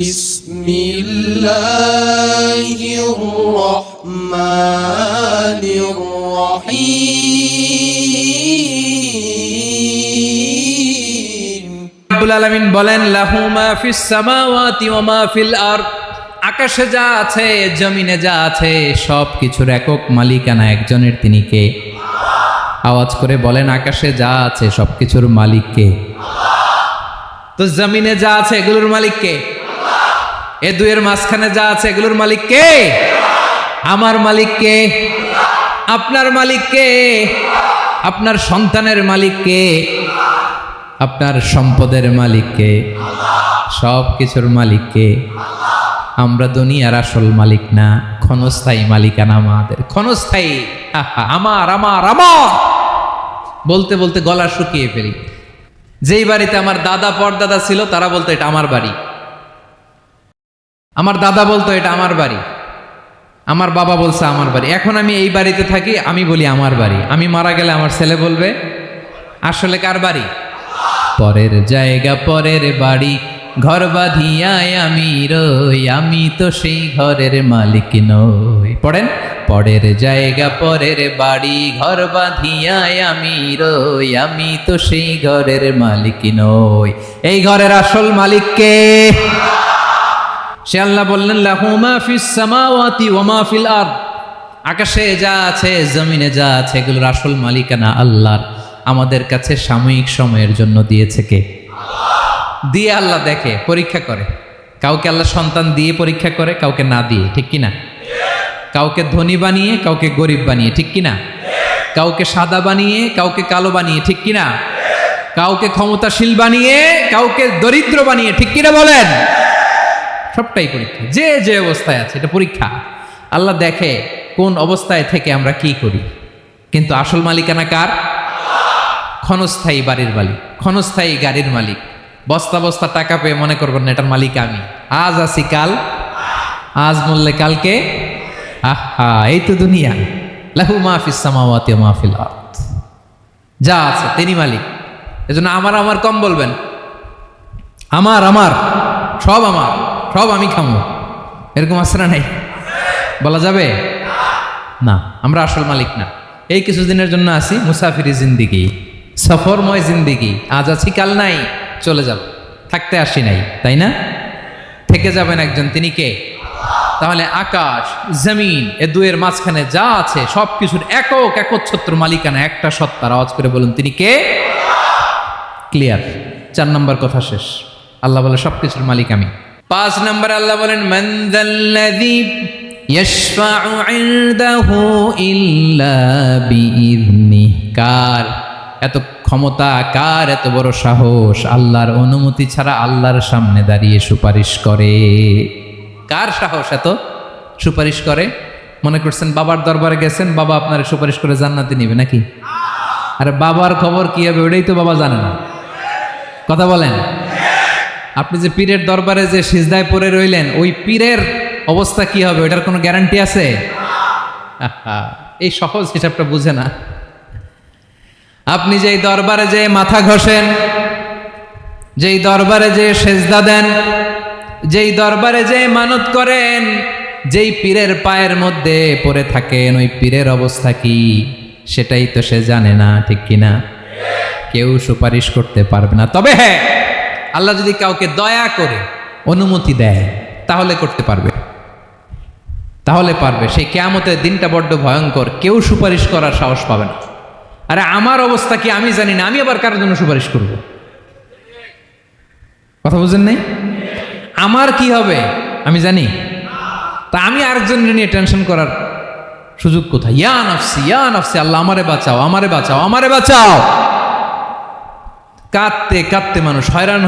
بسم الله الرحمن الرحيم রব্বুল আলামিন বলেন লাহু মা ফিস সামাওয়াতি ওয়া মা ফিল আরদ আকাশে যা আছে জমিনে যা আছে সব কিছুর একক মালিকানা একজনের তিনি কে আওয়াজ করে বলেন আকাশে যা আছে সব কিছুর মালিক কে তো জমিনে যা আছে এগুলোর মালিক কে এ দুয়ের মাঝখানে যা আছে, এগুলোর মালিক কে? আমার মালিক কে? আপনার মালিক কে? আপনার সন্তানের মালিক কে? আপনার সম্পদের মালিককে সব কিছুর মালিককে আমরা দুনিয়ার আসল মালিক না, ক্ষণস্থায়ী মালিকানা আমাদের। ক্ষণস্থায়ী। আমার আমার আমার! বলতে বলতে গলা শুকিয়ে ফেলি। যেই বাড়িতে আমার দাদা, পরদাদা ছিল, তারা বলতো, এটা আমার বাড়ি। আমার দাদা বলতো, এটা আমার বাড়ি। আমার বাবা বলছে, আমার বাড়ি। এখন আমি এই বাড়িতে থাকি, আমি বলি, আমার বাড়ি। আমি মারা গেলে আমার ছেলে বলবে, আসলে কার বাড়ি? পরের জায়গা, পরের বাড়ি, ঘর বাঁধিয়ায় আমি রই, আমি তো সেই ঘরের মালিক নই। পড়েন? পরের জায়গা, পরের বাড়ি, ঘর বাঁধিয়ায় আমি রই, আমি তো সেই ঘরের মালিক নই। এই ঘরের আসল মালিককে সে আল্লাহ বললেন আকাশে যা আছে, জমিনে যা আছে, এগুলোর আসল মালিকানা আল্লাহর। আমাদের কাছে সাময়িক সময়ের জন্য দিয়েছে কে? দিয়ে আল্লাহ দেখে, পরীক্ষা করে। কাউকে আল্লাহ সন্তান দিয়ে পরীক্ষা করে, কাউকে না দিয়ে, ঠিক কি না? কাউকে ধনী বানিয়ে, কাউকে গরিব বানিয়ে, ঠিক কি না? কাউকে সাদা বানিয়ে, কাউকে কালো বানিয়ে, ঠিক কি না? কাউকে ক্ষমতাশীল বানিয়ে, কাউকে দরিদ্র বানিয়ে, ঠিক কিনা বলেন? সবটাই পরীক্ষা। যে যে অবস্থায় আছে, এটা পরীক্ষা। আল্লাহ দেখে কোন অবস্থায় থেকে আমরা কি করি। কিন্তু আসল মালিকানা কার? ক্ষণস্থায়ী বাড়ির মালিক। ক্ষণস্থায়ী গাড়ির মালিক। বস্তা বস্তা টাকা পেয়ে মনে করবেন না, এটার মালিক আমি। আজ আছি কাল। আজ মূল্যে কালকে? আহা, এই তো দুনিয়া। লাহু মাহফিস মাহফিল যা আছে, তিনি মালিক। এজন্য আমার আমার কম বলবেন। আমার আমার, সব আমার। সব আমি খামো। এরকম না নাই? বলা যাবে? না, আমরা আসল মালিক না। এই কিছুদিনের জন্য আছি, মুসাফিরি জিন্দিগি, সফরময় জিন্দিগি। আজ আছি, কাল নাই, চলে যাব। থাকতে আসি নাই, তাই না? থেকে যাবেন একজন, তিনি কে? তাহলে আকাশ, জমিন, এ দুয়ের মাঝখানে যা আছে সব কিছুর একক, একচ্ছত্র মালিকানা, একটা সত্তার আওয়াজ করে বলুন, তিনি কে? ক্লিয়ার। চার নম্বর কথা শেষ। আল্লাহ বলে সব কিছুর মালিক আমি। পাঁচ নম্বর আল্লাহ বলেন বিইذনিহি কার? এত ক্ষমতা, কার এত বড় সাহস? আল্লাহর অনুমতি ছাড়া আল্লাহর সামনে দাঁড়িয়ে সুপারিশ করে। কার সাহস এত? সুপারিশ করে? মনে করছেন বাবার দরবারে গেছেন, বাবা আপনার সুপারিশ করে জান্নাতে নিবে নাকি? আরে বাবার খবর কি হবে, ওটাই তো বাবা জানে না। কথা বলেন। আপনি যে পীরের দরবারে যে সিজদায় পড়ে রইলেন, ওই পীরের অবস্থা কি হবে? ওটার কোনো গ্যারান্টি আছে? এই সহজ হিসাবটা বুঝে না। আপনি যেই দরবারে যে মাথা ঘষেন, যেই দরবারে যে সেজদা দেন, যেই দরবারে যে মানত করেন, যেই পীরের পায়ের মধ্যে পড়ে থাকেন, ওই পীরের অবস্থা কি? সেটাই তো সে জানে না, ঠিক কিনা? কেউ সুপারিশ করতে পারবে না। তবে হ্যাঁ আল্লাহ যদি কাউকে দয়া করে অনুমতি দেয়, তাহলে করতে পারবে। তাহলে পারবে। সেই কেয়ামতের দিনটা বড্ড ভয়ঙ্কর। কেউ সুপারিশ করার সাহস পাবে না। আরে আমার অবস্থা কি আমি জানি না, আমি আবার কারোর জন্য সুপারিশ করব? কথা বুঝেন নাই? আমার কি হবে? আমি জানি। তা আমি আরেকজন নিয়ে টেনশন করার সুযোগ কোথায়? ইয়া নফসি ইয়া নফসি, আল্লাহ আমারে বাঁচাও আমারে বাঁচাও আমারে বাঁচাও! কাঁদতে কাঁদতে মানুষ হয়রান হয়ে